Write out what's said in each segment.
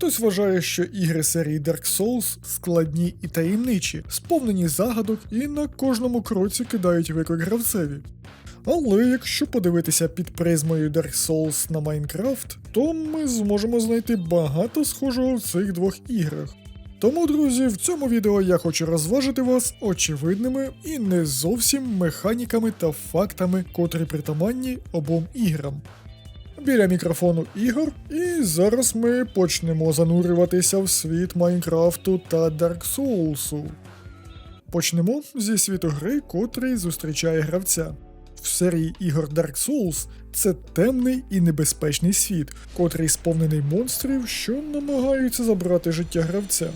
Хтось вважає, що ігри серії Dark Souls складні і таємничі, сповнені загадок і на кожному кроці кидають виклик гравцеві. Але якщо подивитися під призмою Dark Souls на Майнкрафт, то ми зможемо знайти багато схожого в цих двох іграх. Тому, друзі, в цьому відео я хочу розважити вас очевидними і не зовсім механіками та фактами, котрі притаманні обом іграм. Біля мікрофону Ігор, і зараз ми почнемо занурюватися в світ Майнкрафту та Dark Soulsу. Почнемо зі світу гри, котрий зустрічає гравця. В серії ігор Dark Souls це темний і небезпечний світ, котрий сповнений монстрів, що намагаються забрати життя гравця.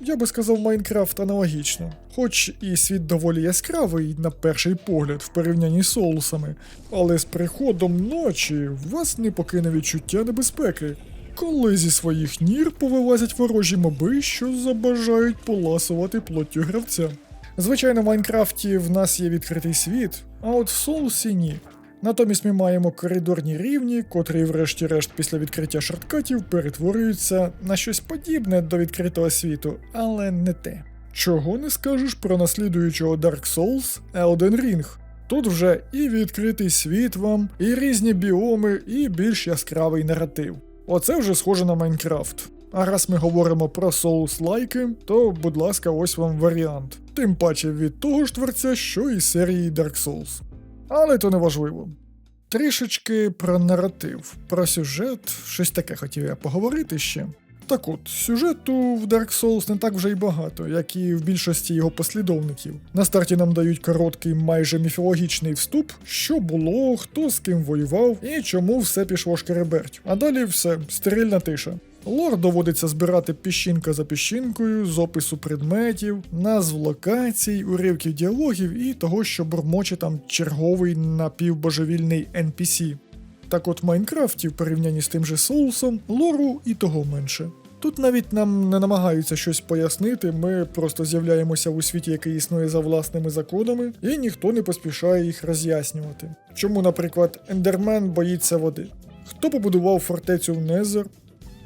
Я би сказав Майнкрафт аналогічно, хоч і світ доволі яскравий на перший погляд в порівнянні з соусами, але з приходом ночі вас не покине відчуття небезпеки, коли зі своїх нір повилазять ворожі моби, що забажають поласувати плоттю гравця. Звичайно, в Майнкрафті в нас є відкритий світ, а от в соусі ні. Натомість ми маємо коридорні рівні, котрі, врешті-решт, після відкриття шорткатів перетворюються на щось подібне до відкритого світу, але не те. Чого не скажеш про наслідуючого Dark Souls Elden Ring. Тут вже і відкритий світ вам, і різні біоми, і більш яскравий наратив. Оце вже схоже на Майнкрафт. А раз ми говоримо про Souls лайки, то, будь ласка, ось вам варіант. Тим паче від того ж творця, що і серії Dark Souls. Але то не важливо. Трішечки про наратив, про сюжет, щось таке хотів я поговорити ще. Так от, сюжету в Dark Souls не так вже й багато, як і в більшості його послідовників. На старті нам дають короткий, майже міфологічний вступ, що було, хто з ким воював і чому все пішло шкереберть. А далі все, стерильна тиша. Лор доводиться збирати піщинка за піщинкою з опису предметів, назв локацій, уривків діалогів і того, що бурмоче там черговий напівбожевільний NPC. Так от в Майнкрафті, в порівнянні з тим же Соусом, лору і того менше. Тут навіть нам не намагаються щось пояснити, ми просто з'являємося у світі, який існує за власними законами, і ніхто не поспішає їх роз'яснювати. Чому, наприклад, Ендермен боїться води? Хто побудував фортецю в Незер?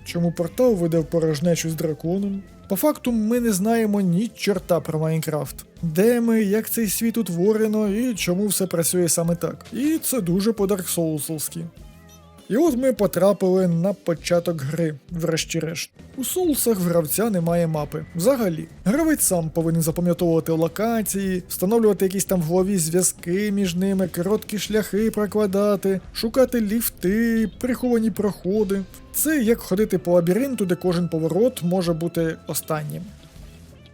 Чому портал веде в порожнечу з драконом? По факту ми не знаємо ні чорта про Майнкрафт. Де ми, як цей світ утворено і чому все працює саме так. І це дуже по Dark Soulsовськи. І от ми потрапили на початок гри, врешті-решт. У соусах гравця немає мапи. Взагалі, гравець сам повинен запам'ятовувати локації, встановлювати якісь там в голові зв'язки між ними, короткі шляхи прокладати, шукати ліфти, приховані проходи. Це як ходити по лабіринту, де кожен поворот може бути останнім.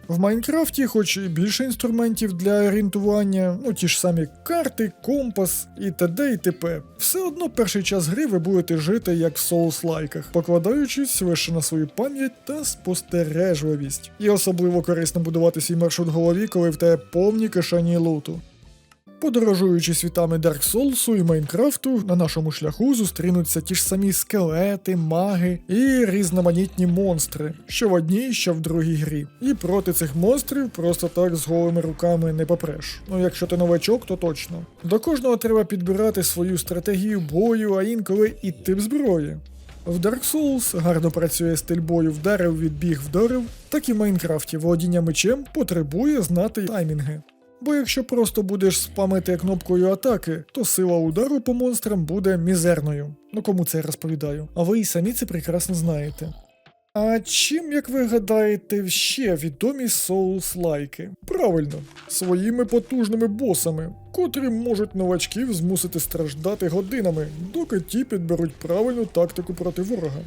В Майнкрафті, хоч і більше інструментів для орієнтування, ну ті ж самі карти, компас і т.д. і т.п. Все одно перший час гри ви будете жити як в соус-лайках, покладаючись лише на свою пам'ять та спостережливість. І особливо корисно будувати свій маршрут в голові, коли в тебе повні кишені луту. Подорожуючи світами Dark Souls і Майнкрафту, на нашому шляху зустрінуться ті ж самі скелети, маги і різноманітні монстри, що в одній, що в другій грі. І проти цих монстрів просто так з голими руками не попреш. Ну якщо ти новачок, то точно. До кожного треба підбирати свою стратегію бою, а інколи і тип зброї. В Dark Souls гарно працює стиль бою вдарив, відбіг, вдарив, так і в Майнкрафті володіння мечем потребує знати таймінги. Бо якщо просто будеш спамити кнопкою атаки, то сила удару по монстрам буде мізерною. Ну кому це я розповідаю? А ви і самі це прекрасно знаєте. А чим, як ви гадаєте, ще відомі соус-лайки? Правильно, своїми потужними босами, котрі можуть новачків змусити страждати годинами, доки ті підберуть правильну тактику проти ворога.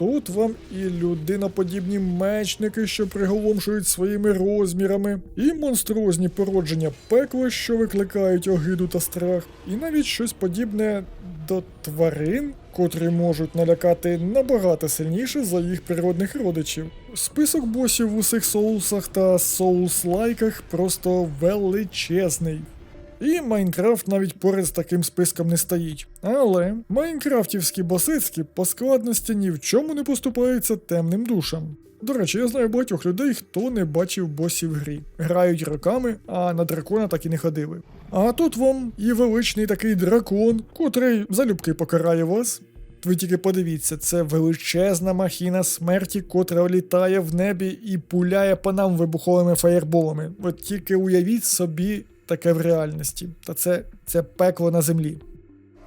Тут вам і людиноподібні мечники, що приголомшують своїми розмірами, і монструозні породження пекла, що викликають огиду та страх, і навіть щось подібне до тварин, котрі можуть налякати набагато сильніше за їх природних родичів. Список босів в усіх соусах та соус-лайках просто величезний. І Майнкрафт навіть поряд з таким списком не стоїть. Але майнкрафтівські босицькі по складності ні в чому не поступаються темним душам. До речі, я знаю багатьох людей, хто не бачив босів в грі. Грають роками, а на дракона так і не ходили. А тут вам і величний такий дракон, котрий залюбки покарає вас. ви тільки подивіться, це величезна махіна смерті, котра літає в небі і пуляє по нам вибуховими фаєрболами. От тільки уявіть собі таке в реальності. Та це, це пекло на землі.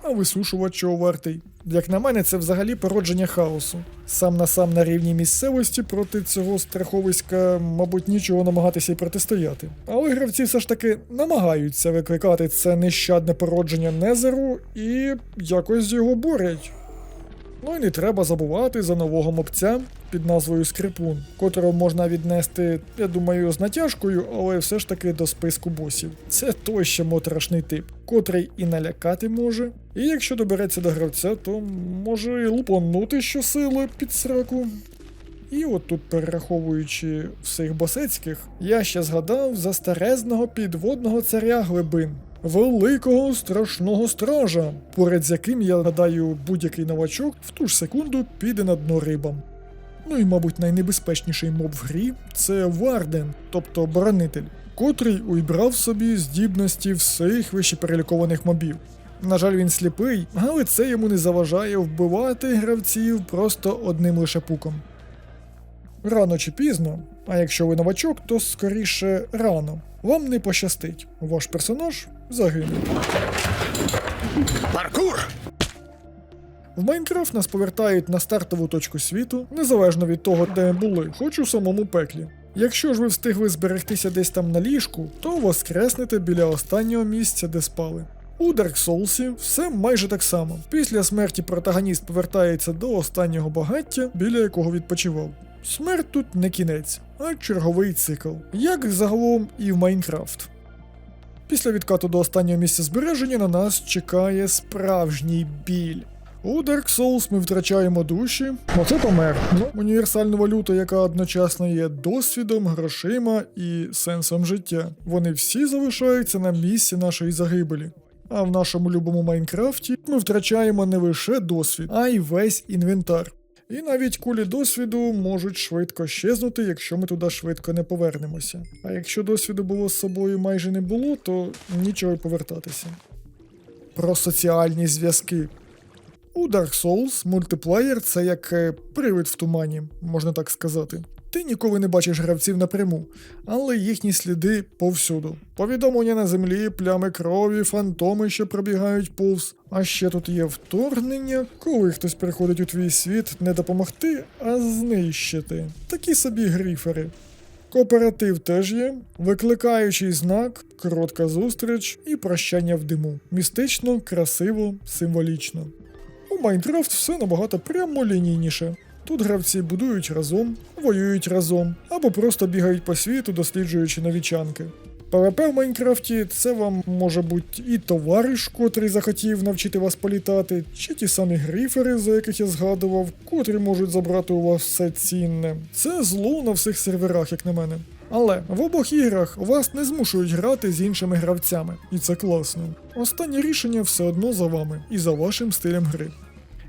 А висушувач чого вартий. Як на мене, це взагалі породження хаосу. Сам на сам на рівні місцевості проти цього страховиська, мабуть, нічого намагатися й протистояти. Але гравці все ж таки намагаються викликати це нещадне породження Незеру і якось його борять. Ну і не треба забувати за нового мопця під назвою Скрипун, котрого можна віднести, я думаю, з натяжкою, але все ж таки до списку босів. Це той ще моторошний тип, котрий і налякати може. І якщо добереться до гравця, то може і лупанути щосили під сраку. І от тут, перераховуючи всіх босецьких, я ще згадав за старезного підводного царя глибин. Великого страшного стража, поряд з яким, я гадаю, будь-який новачок в ту ж секунду піде на дно рибам. Ну і, мабуть, найнебезпечніший моб в грі це Варден, тобто оборонитель, котрий уйбрав собі здібності всіх вищеперелікованих мобів. На жаль, він сліпий, але це йому не заважає вбивати гравців просто одним лише пуком. Рано чи пізно, а якщо ви новачок, то скоріше рано. Вам не пощастить. Ваш персонаж загине. Паркур! В Майнкрафт нас повертають на стартову точку світу, незалежно від того, де були, хоч у самому пеклі. Якщо ж ви встигли зберегтися десь там на ліжку, то воскреснете біля останнього місця, де спали. У Dark Souls все майже так само. Після смерті протагоніст повертається до останнього багаття, біля якого відпочивав. Смерть тут не кінець, а черговий цикл, як загалом і в Майнкрафт. Після відкату до останнього місця збереження на нас чекає справжній біль. У Dark Souls ми втрачаємо душі, оце помер. Універсальну валюту, яка одночасно є досвідом, грошима і сенсом життя. Вони всі залишаються на місці нашої загибелі. А в нашому любому Майнкрафті ми втрачаємо не лише досвід, а й весь інвентар. І навіть кулі досвіду можуть швидко щезнути, якщо ми туди швидко не повернемося. А якщо досвіду було з собою майже не було, то нічого й повертатися. Про соціальні зв'язки. У Dark Souls мультиплеєр це як е, привид в тумані, можна так сказати. Ти ніколи не бачиш гравців напряму, але їхні сліди повсюду. Повідомлення на землі, плями крові, фантоми, що пробігають повз. А ще тут є вторгнення, коли хтось приходить у твій світ не допомогти, а знищити. Такі собі гріфери. Кооператив теж є, викликаючий знак, коротка зустріч і прощання в диму. Містично, красиво, символічно. Майнкрафт все набагато прямолінійніше. Тут гравці будують разом, воюють разом, або просто бігають по світу, досліджуючи нові чанки. ПВП в Майнкрафті це вам може бути і товариш, котрий захотів навчити вас політати, чи ті самі гріфери, за яких я згадував, котрі можуть забрати у вас все цінне. Це зло на всіх серверах, як на мене. Але в обох іграх вас не змушують грати з іншими гравцями, і це класно. Останнє рішення все одно за вами і за вашим стилем гри.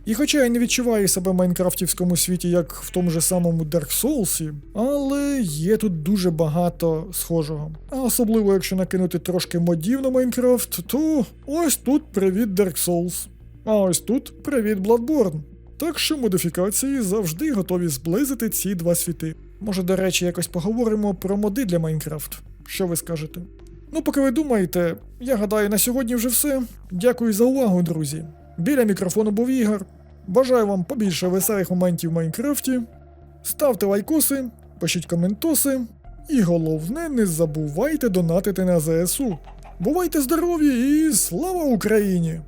І хоча я не відчуваю себе в майнкрафтівському світі, як в тому же самому Dark Souls, але є тут дуже багато схожого. А особливо, якщо накинути трошки модів на Майнкрафт, то ось тут привіт Dark Souls. А ось тут привіт Bloodborne. Так що модифікації завжди готові зблизити ці два світи. Може, до речі, якось поговоримо про моди для Майнкрафт. Що ви скажете? Ну, поки ви думаєте, я гадаю, на сьогодні вже все. Дякую за увагу, друзі. Біля мікрофону був Ігор. Бажаю вам побільше веселих моментів в Майнкрафті. Ставте лайкоси, пишіть коментоси. І головне, не забувайте донатити на ЗСУ. Бувайте здорові і слава Україні!